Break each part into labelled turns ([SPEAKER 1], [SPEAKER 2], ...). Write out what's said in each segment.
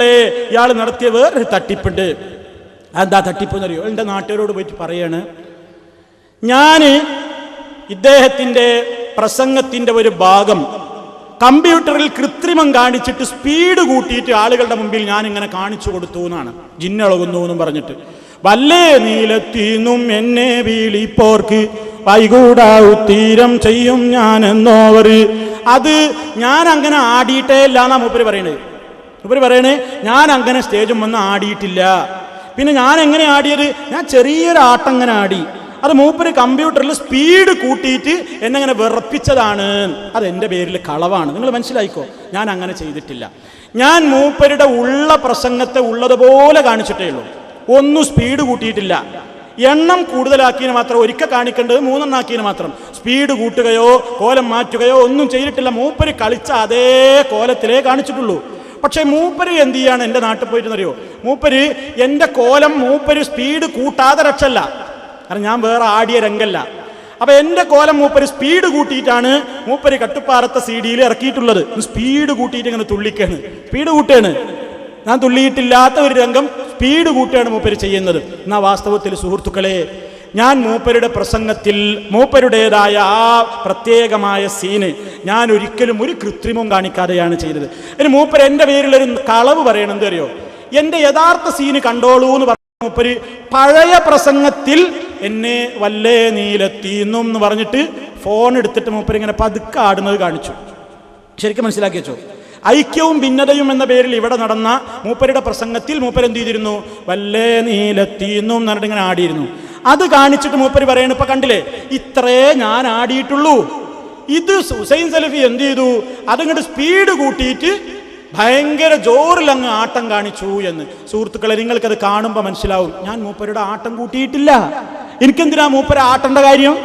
[SPEAKER 1] ഇയാൾ നടത്തിയ വേറൊരു തട്ടിപ്പുണ്ട്. എന്താ തട്ടിപ്പ് എന്നറിയോ? എന്റെ നാട്ടുകാരോട് പോയിട്ട് പറയാണ്. ഞാൻ ഇദ്ദേഹത്തിന്റെ പ്രസംഗത്തിന്റെ ഒരു ഭാഗം കമ്പ്യൂട്ടറിൽ കൃത്രിമം കാണിച്ചിട്ട് സ്പീഡ് കൂട്ടിയിട്ട് ആളുകളുടെ മുമ്പിൽ ഞാൻ ഇങ്ങനെ കാണിച്ചു കൊടുത്തു എന്നാണ്. ജിന്നളകുന്നു എന്നും പറഞ്ഞിട്ട്. വല്ലേ നീലത്തീന്നും എന്നെ വീളിപ്പോർക്ക് വൈകൂടാവു തീരം ചെയ്യും ഞാൻ എന്നോവർ അത് ഞാൻ അങ്ങനെ ആടിയിട്ടേ ഇല്ല എന്നാ മൂപ്പര് പറയണത്. മൂപ്പര് പറയണേ ഞാൻ അങ്ങനെ സ്റ്റേജും വന്ന് ആടിയിട്ടില്ല. പിന്നെ ഞാൻ എങ്ങനെ ആടിയത്? ഞാൻ ചെറിയൊരു ആട്ടം അങ്ങനെ ആടി. അത് മൂപ്പര് കമ്പ്യൂട്ടറിൽ സ്പീഡ് കൂട്ടിയിട്ട് എന്നെങ്ങനെ വിറപ്പിച്ചതാണ്. അത് എന്റെ പേരിൽ കളവാണ്. നിങ്ങൾ മനസ്സിലായിക്കോ? ഞാൻ അങ്ങനെ ചെയ്തിട്ടില്ല. ഞാൻ മൂപ്പരുടെ ഉള്ള പ്രസംഗത്തെ ഉള്ളതുപോലെ കാണിച്ചിട്ടേ ഉള്ളൂ. ഒന്നും സ്പീഡ് കൂട്ടിയിട്ടില്ല. എണ്ണം കൂടുതലാക്കിയതിന് മാത്രം ഒരിക്കൽ കാണിക്കേണ്ടത് മൂന്നെണ്ണാക്കിയതിന് മാത്രം. സ്പീഡ് കൂട്ടുകയോ കോലം മാറ്റുകയോ ഒന്നും ചെയ്തിട്ടില്ല. മൂപ്പര് കളിച്ച അതേ കോലത്തിലേ കാണിച്ചിട്ടുള്ളൂ. പക്ഷേ മൂപ്പര് എന്ത് ചെയ്യാണ് എന്റെ നാട്ടിൽ പോയിരുന്നറിയോ? മൂപ്പര് എന്റെ കോലം മൂപ്പര് സ്പീഡ് കൂട്ടാതെ രക്ഷല്ല. കാരണം ഞാൻ വേറെ ആടിയ രംഗല്ല. അപ്പൊ എന്റെ കോലം മൂപ്പര് സ്പീഡ് കൂട്ടിയിട്ടാണ് മൂപ്പര് കട്ടുപ്പാറത്തെ സി ഡിയിൽ ഇറക്കിയിട്ടുള്ളത് സ്പീഡ് കൂട്ടിയിട്ട് ഇങ്ങനെ തുള്ളിക്കാണ്. സ്പീഡ് കൂട്ടുകയാണ് ഞാൻ തുള്ളിയിട്ടില്ലാത്ത ഒരു രംഗം സ്പീഡ് കൂട്ടിയാണ് മൂപ്പര് ചെയ്യുന്നത്. എന്നാ വാസ്തവത്തിൽ സുഹൃത്തുക്കളെ ഞാൻ മൂപ്പരുടെ പ്രസംഗത്തിൽ മൂപ്പരുടേതായ ആ പ്രത്യേകമായ സീന് ഞാൻ ഒരിക്കലും ഒരു കൃത്രിമവും കാണിക്കാതെയാണ് ചെയ്തത്. ഇനി മൂപ്പർ എന്റെ പേരിലൊരു കളവ് പറയണം എന്തറിയോ എന്റെ യഥാർത്ഥ സീന് കണ്ടോളൂ എന്ന് പറഞ്ഞ മൂപ്പര് പഴയ പ്രസംഗത്തിൽ എന്നെ വല്ലേ നീലെത്തിന്നും എന്ന് പറഞ്ഞിട്ട് ഫോൺ എടുത്തിട്ട് മൂപ്പര് ഇങ്ങനെ പതുക്കെ ആടുന്നത് കാണിച്ചു. ശരിക്കും മനസ്സിലാക്കി വെച്ചോ? ഐക്യവും ഭിന്നതയും എന്ന പേരിൽ ഇവിടെ നടന്ന മൂപ്പരുടെ പ്രസംഗത്തിൽ മൂപ്പർ എന്ത് ചെയ്തിരുന്നു? വല്ലേ നീലെത്തിന്നും എന്ന് പറഞ്ഞിട്ട് ഇങ്ങനെ ആടിയിരുന്നു. അത് കാണിച്ചിട്ട് മൂപ്പര് പറയണ ഇപ്പൊ കണ്ടില്ലേ? ഇത്രേ ഞാൻ ആടിയിട്ടുള്ളൂ. ഇത് ഹുസൈൻ സലഫി എന്ത് ചെയ്തു? അതിങ്ങോട്ട് സ്പീഡ് കൂട്ടിയിട്ട് ഭയങ്കര ജോറിൽ അങ്ങ് ആട്ടം കാണിച്ചു എന്ന്. സുഹൃത്തുക്കളെ നിങ്ങൾക്കത് കാണുമ്പോൾ മനസ്സിലാവും. ഞാൻ മൂപ്പരുടെ ആട്ടം കൂട്ടിയിട്ടില്ല. എനിക്കെന്തിനാ മൂപ്പര ആട്ടേണ്ട കാര്യം?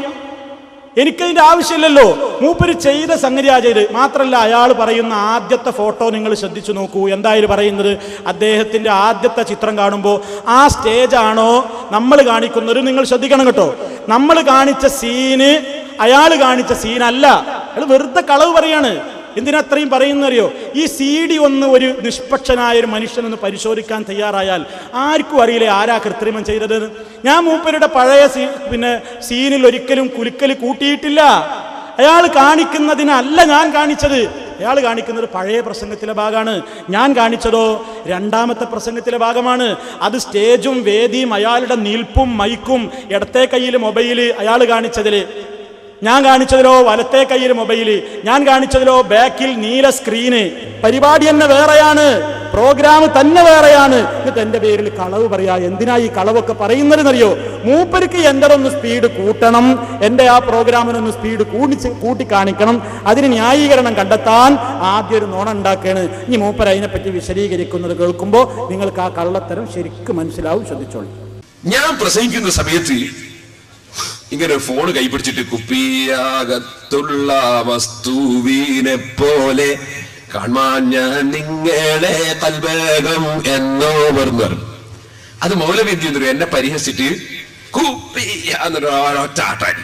[SPEAKER 1] എനിക്കതിന്റെ ആവശ്യമില്ലല്ലോ. മൂപ്പര് ചെയ്ത സംഗതിയാ ചെയ്ത്. മാത്രല്ല അയാൾ പറയുന്ന ആദ്യത്തെ ഫോട്ടോ നിങ്ങൾ ശ്രദ്ധിച്ചു നോക്കൂ. എന്തായാലും പറയുന്നത്? അദ്ദേഹത്തിന്റെ ആദ്യത്തെ ചിത്രം കാണുമ്പോൾ ആ സ്റ്റേജാണോ നമ്മൾ കാണിക്കുന്നത് നിങ്ങൾ ശ്രദ്ധിക്കണം കേട്ടോ. നമ്മൾ കാണിച്ച സീന് അയാൾ കാണിച്ച സീനല്ല അയാൾ വെറുതെ കളവ് പറയാണ്. എന്തിനാ അത്രയും പറയുന്നറിയോ? ഈ സി ഡി ഒന്ന് ഒരു നിഷ്പക്ഷനായ ഒരു മനുഷ്യനൊന്ന് പരിശോധിക്കാൻ തയ്യാറായാൽ ആർക്കും അറിയില്ലേ ആരാ കൃത്രിമം ചെയ്തത്. ഞാൻ മൂപ്പരുടെ പഴയ സീ പിന്നെ സീനിൽ ഒരിക്കലും കുലുക്കൽ കൂട്ടിയിട്ടില്ല. അയാൾ കാണിക്കുന്നതിനല്ല ഞാൻ കാണിച്ചത്. അയാൾ കാണിക്കുന്നത് പഴയ പ്രസംഗത്തിലെ ഭാഗമാണ്. ഞാൻ കാണിച്ചതോ രണ്ടാമത്തെ പ്രസംഗത്തിലെ ഭാഗമാണ്. അത് സ്റ്റേജും വേദിയും അയാളുടെ നിൽപ്പും മൈക്കും ഇടത്തെ കയ്യിൽ മൊബൈൽ അയാൾ കാണിച്ചതിൽ ഞാൻ കാണിച്ചതിലോ വലത്തെ കയ്യിൽ മൊബൈൽ ഞാൻ കാണിച്ചതിലോ ബാക്കിൽ നീല സ്ക്രീന്. പരിപാടി തന്നെ വേറെയാണ്. പ്രോഗ്രാം തന്നെ വേറെയാണ്. എന്നിട്ട് എന്റെ പേരിൽ കളവ് പറയാ. എന്തിനാ ഈ കളവൊക്കെ പറയുന്നതെന്നറിയോ? മൂപ്പർക്ക് എന്റെ ഒന്ന് സ്പീഡ് കൂട്ടണം. എന്റെ ആ പ്രോഗ്രാമിനൊന്ന് സ്പീഡ് കൂടിച്ച് കൂട്ടിക്കാണിക്കണം. അതിന് ന്യായീകരണം കണ്ടെത്താൻ ആദ്യം ഒരു നോണ ഉണ്ടാക്കുകയാണ് ഇനി മൂപ്പർ അതിനെപ്പറ്റി വിശദീകരിക്കുന്നത് കേൾക്കുമ്പോൾ നിങ്ങൾക്ക് ആ കള്ളത്തരം ശരിക്കും മനസ്സിലാവും. ശ്രദ്ധിച്ചോളൂ.
[SPEAKER 2] ഞാൻ പ്രസംഗിക്കുന്ന സമയത്ത് ഇങ്ങനെ ഫോൺ കൈപിടിച്ചിട്ട് കുപ്പിയാകത്തുള്ള വസ്തുവിനെ പോലെ കാണാൻ ഞാൻ നിങ്ങളെ കൽവേഗം എന്നോ പറഞ്ഞു അത് മൗലവിദ്യ എന്നൊരു എന്നെ പരിഹസിച്ചിട്ട് കുപ്പിയാട്ടാടി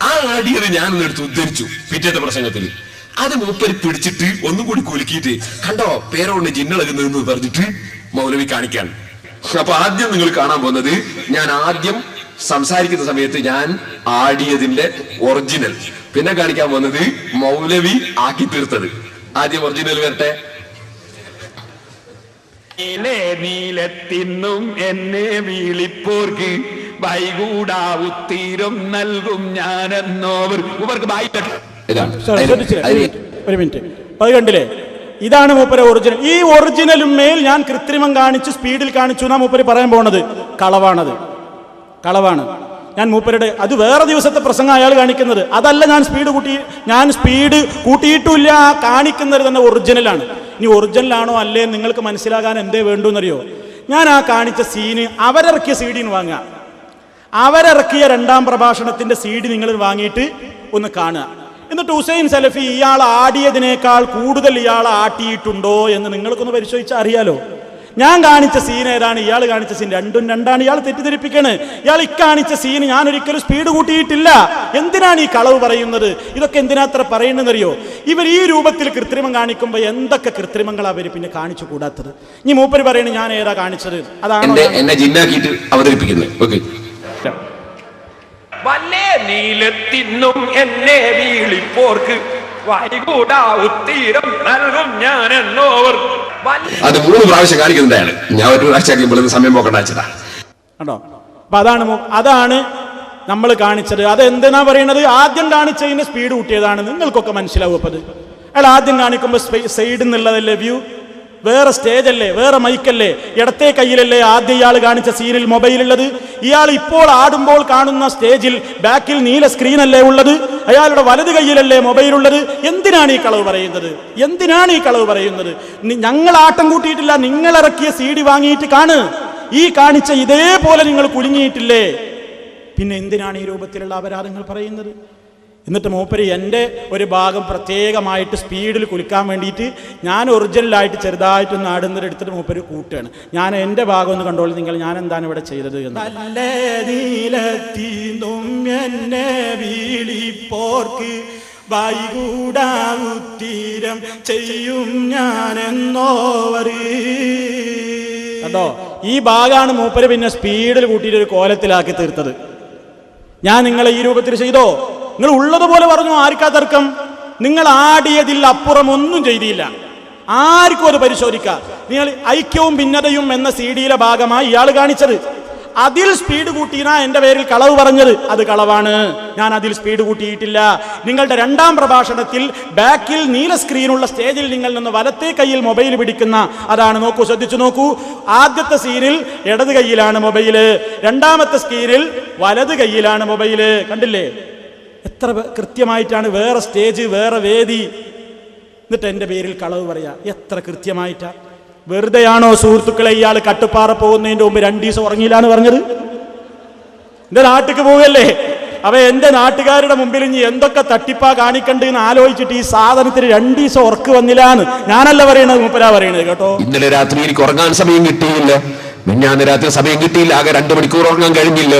[SPEAKER 2] ആ ആടിയത് ഞാനൊന്ന് എടുത്ത് ഉദ്ധരിച്ചു പിറ്റേത്തെ പ്രസംഗത്തിൽ. അത് മൂപ്പര് പിടിച്ചിട്ട് ഒന്നും കൂടി കുലുക്കിയിട്ട് കണ്ടോ പേരോണ്ട് ജിന്നളകുന്നതെന്ന് പറഞ്ഞിട്ട് മൗലവി കാണിക്കാൻ അപ്പൊ ആദ്യം നിങ്ങൾ കാണാൻ പോകുന്നത് ഞാൻ ആദ്യം സംസാരിക്കുന്ന സമയത്ത് ഞാൻ ആടിയതിന്റെ ഒറിജിനൽ പിന്നെ കാണിക്കാൻ വന്നത് മൗലവി ആക്കി തീർത്തത്. ആദ്യം ഒറിജിനൽ വരട്ടെ.
[SPEAKER 3] നീലെ നീലത്തിന്നും എന്നെ വീളിപ്പോർക്ക് വൈകൂടാവുത്തീരം നൽകും ഞാനെന്നോവർ. ഇവർക്ക്
[SPEAKER 1] ഒരു മിനിറ്റ് അത് കണ്ടില്ലേ ഇതാണ് മൂപ്പര ഒറിജിനൽ ഈ ഒറിജിനലും മേൽ ഞാൻ കൃത്രിമം കാണിച്ച് സ്പീഡിൽ കാണിച്ചു എന്നാ മൂപ്പര് പറയാൻ പോണത് കളവാണത്. കളവാണ്. ഞാൻ മൂപ്പരുടെ അത് വേറെ ദിവസത്തെ പ്രസംഗം അയാൾ കാണിക്കുന്നത്. അതല്ല ഞാൻ സ്പീഡ് കൂട്ടി ഞാൻ സ്പീഡ് കൂട്ടിയിട്ടില്ല കാണിക്കുന്നത് തന്നെ ഒറിജിനലാണ് ഇനി ഒറിജിനലാണോ അല്ലേ നിങ്ങൾക്ക് മനസ്സിലാകാൻ എന്തേ വേണ്ടൂന്നറിയോ? ഞാൻ ആ കാണിച്ച സീന് അവരിറക്കിയ സി ഡിന് വാങ്ങുക. അവരിറക്കിയ രണ്ടാം പ്രഭാഷണത്തിന്റെ സി ഡി നിങ്ങൾ വാങ്ങിയിട്ട് ഒന്ന് കാണുക. എന്നിട്ട് ഹുസൈൻ സലഫി ഇയാൾ ആടിയതിനേക്കാൾ കൂടുതൽ ഇയാൾ ആട്ടിയിട്ടുണ്ടോ എന്ന് നിങ്ങൾക്കൊന്ന് പരിശോധിച്ചാൽ അറിയാലോ. ഞാൻ കാണിച്ച സീൻ ഏതാണ്? ഇയാൾ കാണിച്ച സീൻ രണ്ടും രണ്ടാണ്. ഇയാൾ തെറ്റിദ്ധരിപ്പിക്കണ്. ഇയാൾ ഇക്കാണിച്ച സീൻ ഞാൻ ഒരിക്കലും സ്പീഡ് കൂട്ടിയിട്ടില്ല. എന്തിനാണ് ഈ കളവ് പറയുന്നത്? ഇതൊക്കെ എന്തിനാത്ര അത്ര പറയുന്നതെന്നറിയോ? ഇവർ ഈ രൂപത്തിൽ കൃത്രിമം കാണിക്കുമ്പോൾ എന്തൊക്കെ കൃത്രിമങ്ങളാണ് അവർ പിന്നെ കാണിച്ചു കൂടാത്തത്? ഇനി മൂപ്പര് പറയുന്നത് ഞാൻ ഏതാ കാണിച്ചത്? അതാണോ
[SPEAKER 2] എന്നെ ജിന്നാക്കിയിട്ട് അവതരിപ്പിക്കുന്നത് ഓക്കെ.
[SPEAKER 3] വല്ലേ നീലത്തിന്നും എന്നെ വീളിപ്പോർക്ക് വൈകൂടാ ഉത്തീരം നൽകും ഞാൻ എന്നോവർ.
[SPEAKER 2] അത് മൂന്ന് പ്രാവശ്യം കാണിക്കുന്നുണ്ട് അയാൾ ഞാൻ ഒരു പ്രാവശ്യം സമയം പോക്കണ്ട വെച്ചതാ
[SPEAKER 1] കണ്ടോ? അപ്പൊ അതാണ് അതാണ് നമ്മൾ കാണിച്ചത്. അത് എന്തിനാ പറയണത്? ആദ്യം കാണിച്ചതിന്റെ സ്പീഡ് കൂട്ടിയതാണ്. നിങ്ങൾക്കൊക്കെ മനസ്സിലാവും അപ്പൊ അത്. അയാൾ ആദ്യം കാണിക്കുമ്പോൾ സൈഡിൽ നിന്നുള്ളതല്ലേ വ്യൂ വേറെ സ്റ്റേജ് അല്ലേ വേറെ മൈക്കല്ലേ? ഇടത്തെ കയ്യിലല്ലേ ആദ്യം ഇയാൾ കാണിച്ച സീനിൽ മൊബൈൽ ഉള്ളത് ഇയാൾ ഇപ്പോൾ ആടുമ്പോൾ കാണുന്ന സ്റ്റേജിൽ ബാക്കിൽ നീല സ്ക്രീൻ അല്ലേ ഉള്ളത്? അയാളുടെ വലത് കയ്യിലല്ലേ മൊബൈൽ ഉള്ളത് എന്തിനാണ് ഈ കളവ് പറയുന്നത്? എന്തിനാണ് ഈ കളവ് പറയുന്നത്? ഞങ്ങൾ ആട്ടം കൂട്ടിയിട്ടില്ല നിങ്ങൾ ഇറക്കിയ സി ഡി വാങ്ങിയിട്ട് കാണ്. ഈ കാണിച്ച ഇതേപോലെ നിങ്ങൾ കുലുങ്ങിയിട്ടില്ലേ? പിന്നെ എന്തിനാണ് ഈ രൂപത്തിലുള്ള അപരാധങ്ങൾ പറയുന്നത്? എന്നിട്ട് മൂപ്പര് എന്റെ ഒരു ഭാഗം പ്രത്യേകമായിട്ട് സ്പീഡിൽ കുലിക്കാൻ വേണ്ടിയിട്ട് ഞാൻ ഒറിജിനലായിട്ട് ചെറുതായിട്ടൊന്ന് ആടുന്നത് എടുത്തിട്ട് മൂപ്പര് കൂട്ടുകയാണ്. ഞാൻ എന്റെ ഭാഗം ഒന്ന് കണ്ടോളൂ നിങ്ങൾ ഞാൻ എന്താണ് ഇവിടെ ചെയ്തത് എന്ന്. നല്ല നീലത്തീന്നും എന്നെ വീളിപ്പോർക്ക് വൈകൂടാവുത്തീരം ചെയ്യും ഞാനെന്നോവറ് കണ്ടോ? ഈ ഭാഗമാണ് മൂപ്പര് പിന്നെ സ്പീഡിൽ കൂട്ടിയിട്ട് ഒരു കോലത്തിലാക്കി തീർത്തത്. ഞാൻ നിങ്ങളെ ഈ രൂപത്തിൽ ചെയ്തോ? നിങ്ങൾ ഉള്ളതുപോലെ പറഞ്ഞു ആർക്കാ തർക്കം? നിങ്ങൾ ആടിയതിൽ അപ്പുറം ഒന്നും ചെയ്തില്ല. ആർക്കും അത് പരിശോധിക്കാം. നിങ്ങൾ ഐക്യവും ഭിന്നതയും എന്ന സി ഡിയിലെ ഭാഗമായി ഇയാൾ കാണിച്ചത്. അതിൽ സ്പീഡ് കൂട്ടിനാ എന്റെ പേരിൽ കളവ് പറഞ്ഞത്. അത് കളവാണ്. ഞാൻ അതിൽ സ്പീഡ് കൂട്ടിയിട്ടില്ല. നിങ്ങളുടെ രണ്ടാം പ്രഭാഷണത്തിൽ ബാക്കിൽ നീല സ്ക്രീനുള്ള സ്റ്റേജിൽ നിങ്ങൾ നിന്ന് വലത്തെ കയ്യിൽ മൊബൈൽ പിടിക്കുന്ന അതാണ്. നോക്കൂ ശ്രദ്ധിച്ചു നോക്കൂ. ആദ്യത്തെ സീനിൽ ഇടത് കയ്യിലാണ് മൊബൈൽ. രണ്ടാമത്തെ സ്ക്രീനിൽ വലത് കയ്യിലാണ് മൊബൈൽ. കണ്ടില്ലേ? എത്ര കൃത്യമായിട്ടാണ് വേറെ സ്റ്റേജ് വേറെ വേദി. എന്നിട്ട് എന്റെ പേരിൽ കളവ് പറയാ. എത്ര കൃത്യമായിട്ടാ. വെറുതെയാണോ സുഹൃത്തുക്കളെ ഇയാൾ കട്ടുപ്പാറ പോകുന്നതിന്റെ മുമ്പ് രണ്ടു ദിവസം ഉറങ്ങിയില്ലാന്ന് പറഞ്ഞത്? എന്റെ നാട്ടിക്ക് പോവല്ലേ അവ എന്റെ നാട്ടുകാരുടെ മുമ്പിൽ ഇനി എന്തൊക്കെ തട്ടിപ്പാ കാണിക്കണ്ട് എന്ന് ആലോചിച്ചിട്ട് ഈ സാധനത്തിന് രണ്ടു ദിവസം ഉറക്ക് വന്നില്ലാന്ന് ഞാനല്ല പറയണത് മൂപ്പരാ പറയണത് കേട്ടോ.
[SPEAKER 2] ഇന്നലെ രാത്രി എനിക്ക് ഉറങ്ങാൻ സമയം കിട്ടിയില്ല. മിഞ്ഞാന്ന് രാത്രി സമയം കിട്ടിയില്ല. ആകെ രണ്ടു മണിക്കൂർ ഉറങ്ങാൻ കഴിഞ്ഞില്ല.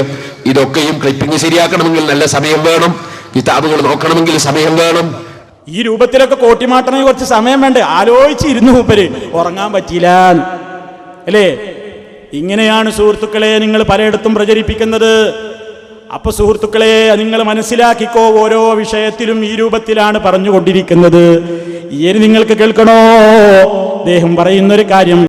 [SPEAKER 2] ഇതൊക്കെയും ക്ലിപ്പിംഗ് ശരിയാക്കണമെങ്കിൽ നല്ല സമയം വേണം. കിതാബുകൾ നോക്കണമെങ്കിൽ സമയം വേണം.
[SPEAKER 1] ഈ രൂപത്തിലൊക്കെ കോട്ടിമാട്ടണേ കുറച്ച് സമയം വേണ്ടേ? ആലോചിച്ചിരുന്നു മൂപ്പര്. ഉറങ്ങാൻ പറ്റിയില്ല. അല്ലേ? ഇങ്ങനെയാണ് സുഹൃത്തുക്കളെ നിങ്ങൾ പലയിടത്തും പ്രചരിപ്പിക്കുന്നത്. അപ്പൊ സുഹൃത്തുക്കളെ നിങ്ങൾ മനസ്സിലാക്കിക്കോ ഓരോ വിഷയത്തിലും ഈ രൂപത്തിലാണ് പറഞ്ഞുകൊണ്ടിരിക്കുന്നത്. ഇനി നിങ്ങൾക്ക് കേൾക്കണോ? അദ്ദേഹം പറയുന്നൊരു കാര്യം